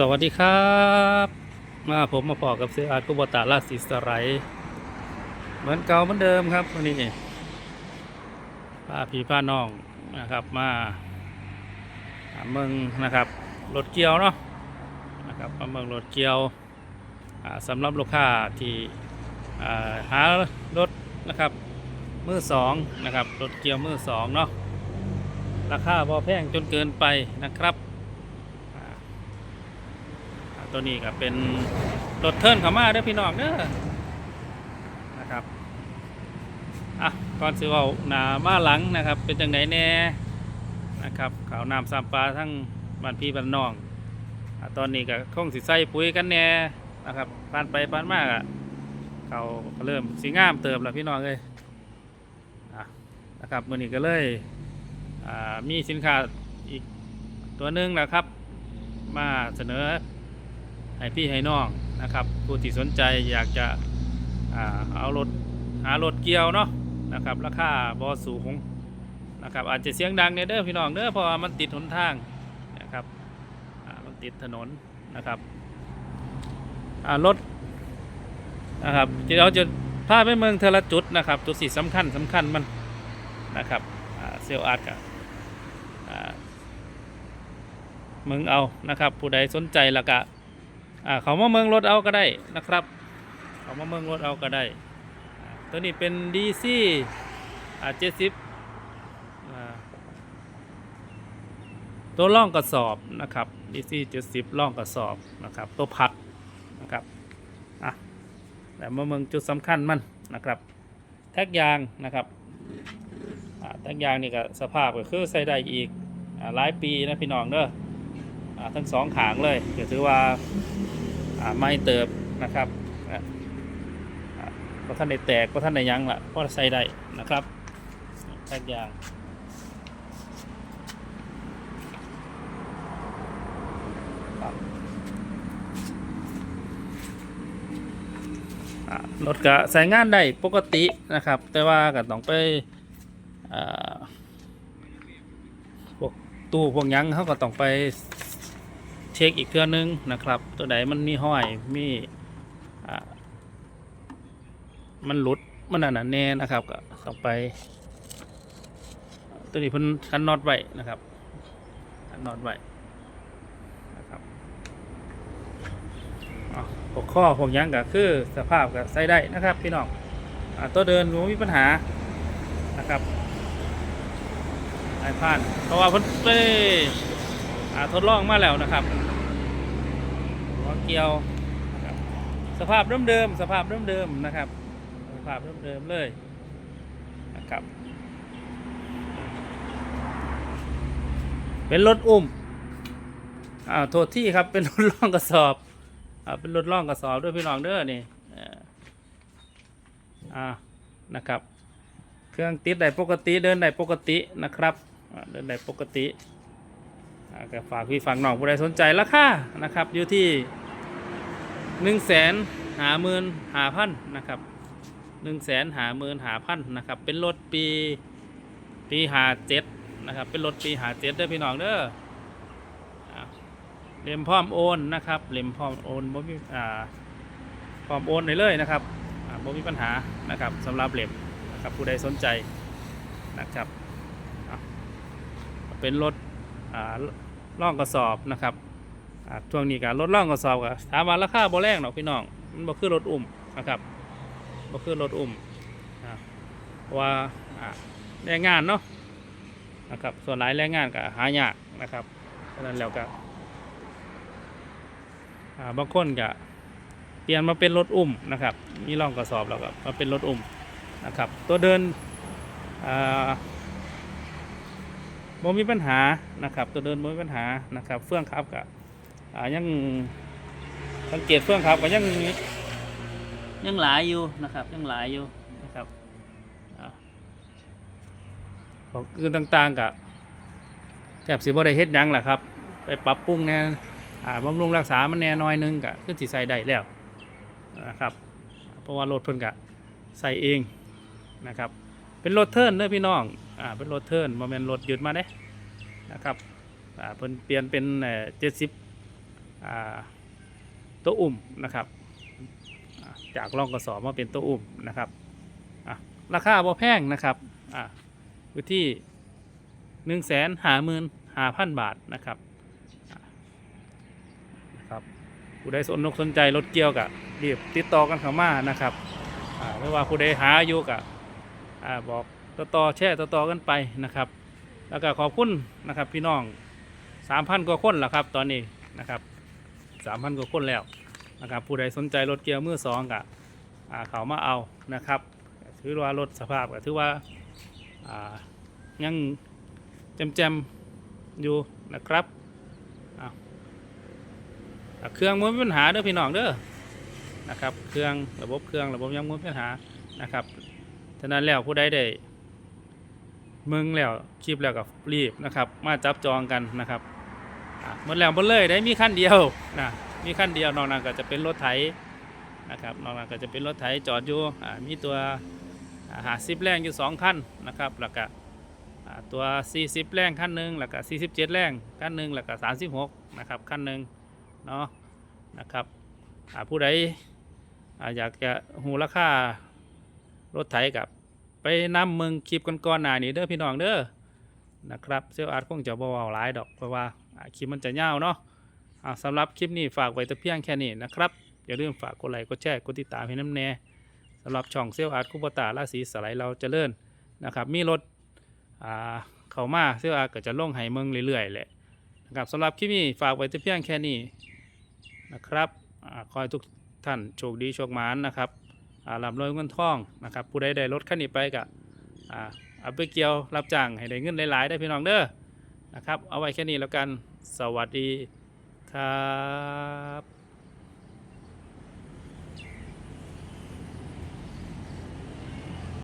สวัสดีครับมาผมมาพอกับเสือาร์กุบตาลาสีสไลด์เหมือนเก่าเหมือนเดิมครับวันนี้พาพี่พาน้องนะครับมาเมืองนะครับรถเกียวเนาะนะครับมาเมืองรถเกียวสำหรับลูกค้าที่หารถนะครับมือสองนะครับรถเกียวมือสองเนาะราคาพอแพงจนเกินไปนะครับ ตัวนี้ก็เป็นรถเทิร์นเข้ามาเด้อพี่น้องเด้อนะครับอะก่อนสิเว่าหนามาหลังนะครับ เป็นจังไดแน่นะครับข่าวน้ำสามปลาทั้งบ้านพี่บ้านน้องอะตอนนี้ก็คงสิใส่ปุ๋ยกันแน่นะครับผ่านไปผ่านมากอะเขาเริ่มสีงามเติมแล้วพี่น้องเลยอะนะครับมื่อนี้ก็เลยอ่ามีสินค้าอีกตัวหนึ่งนะครับ มาเสนอ ให้พี่ให้น้องนะครับผู้ที่สนใจอยากจะเอารถหารถเกี่ยวเนาะนะครับราคาบอสูงนะครับอาจจะเสียงดังเนี่ยเด้อพี่น้องเด้อเพราะมันติดหนทางนะครับมันติดถนนนะครับรถนะครับที่เราจะพาไปเมืองเทอละจุดนะครับจุดสี่สำคัญสำคัญมันนะครับเซลอาร์ตกับเมืองเอานะครับผู้ใดสนใจล้วก็ อ่าเขามาเมืองรถเอาก็ได้นะครับ เขามาเมืองรถเอาก็ได้ ตัวนี้เป็น DC อ่าเจ็ดสิบตัวล่องกระสอบนะครับ DC เจ็ดสิบล่องกระสอบนะครับ ตัวพัดนะครับอะแต่มาเมืองจุดสำคัญมันนะครับแท็กยางนะครับแท็กยางนี่ก็สภาพก็คือใส่ได้อีกหลายปีนะพี่น้องเด้ออ่า ทั้งสองขางเลยก็ถือว่าอ่าไม่เติบนะครับเพราะท่านได้แตกเพราะท่านได้ยั้งละเพราะใส่ได้นะครับแทกยางครับอ่ารถก็ใส่งานได้ปกตินะครับ แต่ว่าก็ต้องไปพวกตู้พวกยั้งเขาก็ต้องไป เช็คอีกเครื่องนึงนะครับ ตัวไหนมันมีห้อยมีอ่ามันหลุดมันอันนั้นแน่นะครับก็ต้องไป ตัวนี้เพิ่นคันน็อตไว้นะครับคันน็อตไว้นะครับอะพวข้อพวกยังก็คือสภาพก็ใส่ได้นะครับ พี่น้องอตัวเดินไม่มีปัญหานะครับไอ้ผ่านเพราะว่าเพิ่นไปอ่าทดลองมาแล้วนะครับ เกียวนะครับสภาพเดิมๆสภาพเดิมๆนะครับ สภาพเดิมๆเลยนะครับ เป็นรถอุ้มอ่าโทษที่ครับเป็นรถล่องกระสอบอ่าเป็นรถล่องกระสอบด้วยพี่น้องเด้อนี่อ่อ่านะครับ เครื่องติดได้ปกติเดินได้ปกตินะครับเดินได้ปกติอ่าก็ฝากพี่ฝากน้องผู้ใดสนใจราคานะครับอยู่ที่ หนึ่งแสนหาหมื่นหาพันนะครับหนึ่งแสนหาหมื่นหาพันนะครับ เป็นรถปีปีหาเจ็ดนะครับ เป็นรถปีหาเจ็ดเด้อพี่น้องเด้อเล่มพร้อมโอนนะครับเล่มพร้อมโอนบ่มีอ่าพร้อมโอนได้เลยนะครับบ่มีปัญหานะครับสำหรับเล่มนะครับผู้ใดสนใจนะครับเป็นรถอ่าล่องกระสอบนะครับ ช่วงนี้การลดล่องกระสอบก็ถามว่าราคาบ่แรงหรอกพี่น้องมันบ่คือรถอุ้มนะครับบ่คือรถอุ้มว่าแรงงานเนาะนะครับส่วนหลายแรงงานก็หายากนะครับฉะนั้นแล้วก็บางคนก็เปลี่ยนมาเป็นรถอุ้มนะครับมีล่องกระสอบแล้วก็มาเป็นรถอุ้มนะครับตัวเดินบ่มีปัญหานะครับ ตัวเดินบ่มีปัญหานะครับเฟื่องครับกับ อ่ายังสังเกตเฟื่องครับก็ยังยังหลายอยู่นะครับ ยังหลายอยู่นะครับอของอื่นต่างๆกับแทบสิบ่ได้เฮ็ดยังแหละครับ ไปปรับปรุงแน่อ่าบำรุงรักษามันแน่น้อยนึงก็คือสิใส่ได้แล้วนะครับ เพราะว่ารถเพิ่นก็ใส่เองนะครับ เป็นรถเทิร์นเด้อพี่น้องอ่าเป็นรถเทิร์นโมเมนต์รถหยุดมาเด้นะครับอ่าเพิ่นเปลี่ยนเป็นเจ็ดสิบ ตัวอุ่มนะครับจากร่องกระสอบมาเป็นตัวอุ่มนะครับราคาบ่แพงนะครับอยู่ที่หนึ่งแสนหาหมื่นหาพันบาทนะครับนะครับผู้ใดสนนกสนใจรถเกี่ยวกับรีบติดต่อกันเข้ามานะครับไม่ว่าผู้ใดหาอยู่กับบอกต่อต่อแช่ต่อต่อกันไปนะครับ แล้วก็ขอบคุณนะครับพี่น้องสามพันกว่าคนแล้วครับตอนนี้นะครับ สามพันกว่าคนแล้วนะครับผู้ใดสนใจรถเกียร์มือสองกับเขามาเอานะครับถือว่ารถสภาพก็ถือว่าายังแจมๆอยู่นะครับเครื่องมันมีปัญหาเด้อพี่น้องเด้อนะครับเครื่องระบบเครื่องระบบยังมีปัญหานะครับฉะนั้นแล้วผู้ใดได้มึงแล้วคลิปแล้วก็รีบนะครับ มาจับจองกันนะครับ หมดแล้วหมดเลยได้มีขั้นเดียวนะมีขั้นเดียวนอกนั้นก็จะเป็นรถไถนะครับนอกนั้นก็จะเป็นรถไถจอดอยู่มีตัวหาสิบแรงอยู่สองขั้นนะครับแล้วก็ตัว 40 แรงขั้นหนึ่งแล้วก็47 แรงขั้นหนึ่งแล้วก็36นะครับขั้นหนึ่งเนาะนะครับผู้ใดอยากจะหูราคารถไถกับไปนำเมืองคลิปก่อนๆหน้านี้เด้อพี่น้องเด้อนะครับเซลอาร์ตคงจะเว้าหลายดอกเพราะว่า คลิปมันจะยาวเนาะสำหรับคลิปนี้ฝากไว้แต่เพียงแค่นี้นะครับ อย่าลืมฝากกดไลค์กดแชร์กดติดตามให้น้ำแน่สำหรับช่องเซลอาร์ตคุปตาราศีสไลด์เราจเจริญนนะครับมีรถอ่าเข้ามาเซลอาร์ตก็จะล่งให้เมืองเรื่อยๆแหละนะครับสำหรับคลิปนี้ฝากไว้แต่เพียงแค่นี้นะครับอขอให้ทุกท่านโชคดีโชคมานนะครับอ่าลำรวยเงินทองนะครับผู้ใดได้รถคันนี้ไปก็อ่าเอาไปเกี่ยวรับจ้างให้ได้เงินหลายๆได้พี่น้องเด้อ นะครับ เอาไว้แค่นี้แล้วกัน สวัสดีครับ